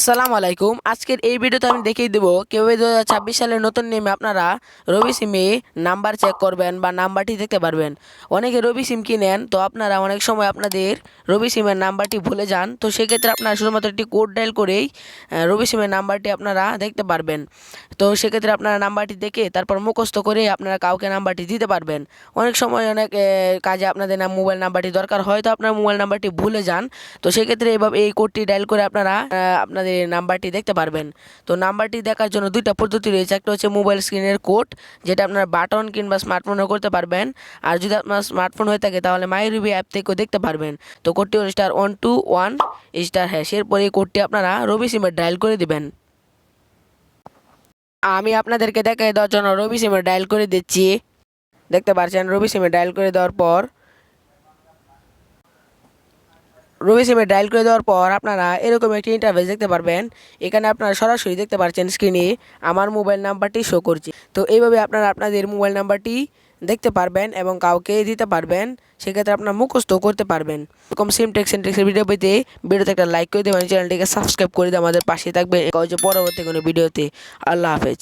আসসালামু আলাইকুম। আজকের এই ভিডিওতে আমি দেখিয়ে দেবো কীভাবে দু হাজার ছাব্বিশ সালের নতুন নিয়মে আপনারা রবি সিমে নাম্বার চেক করবেন বা নাম্বারটি দেখতে পারবেন। অনেকে রবি সিম কিনেন তো আপনারা অনেক সময় আপনাদের রবি সিমের নাম্বারটি ভুলে যান। তো সেক্ষেত্রে আপনারা শুধুমাত্র একটি কোড ডায়াল করেই রবি সিমের নাম্বারটি আপনারা দেখতে পারবেন। তো সেক্ষেত্রে আপনারা নাম্বারটি দেখে তারপর মুখস্থ করে আপনারা কাউকে নাম্বারটি দিতে পারবেন। অনেক সময় অনেক কাজে আপনাদের না মোবাইল নাম্বারটি দরকার হয় তো আপনার মোবাইল নাম্বারটি ভুলে যান। তো সেক্ষেত্রে এইভাবে এই কোডটি ডায়াল করে আপনারা আহ, আপনাদের নাম্বারটি দেখতে পারবেন। তো নাম্বারটি দেখার জন্য দুইটা পদ্ধতি রয়েছে। একটা হচ্ছে মোবাইল স্ক্রিনের কোড, যেটা আপনার বাটন কিংবা স্মার্টফোনেও করতে পারবেন। আর যদি আপনার স্মার্টফোন হয়ে থাকে, তাহলে মাই রিভি অ্যাপ থেকেও দেখতে পারবেন। তো কোডটি হল star one two one star hash এরপরে এই কোডটি আপনারা রবি সিমে ডায়াল করে দেবেন। আমি আপনাদেরকে দেখাই দেওয়ার জন্য রবি সিমে ডায়াল করে দিচ্ছি। দেখতে পাচ্ছেন রবি সিমে ডায়াল করে দেওয়ার পর রবি সিমে ডায়াল করে দেওয়ার পর আপনারা এরকম একটি ইন্টারভেস দেখতে পারবেন। এখানে আপনারা সরাসরি দেখতে পাচ্ছেন স্ক্রিনে আমার মোবাইল নাম্বারটি শো করছে। তো এইভাবে আপনারা আপনাদের মোবাইল নাম্বারটি দেখতে পারবেন এবং কাউকে দিতে পারবেন। সেক্ষেত্রে আপনার মুখস্থ করতে পারবেন। এরকম সিম টেক্স এন্ড টেক্সের ভিডিও পেতে ভিডিওতে একটা লাইক করে দেবেন। চ্যানেলটিকে সাবস্ক্রাইব করে দিয়ে আমাদের পাশে থাকবে পরবর্তী কোনো ভিডিওতে আল্লাহ হাফেজ।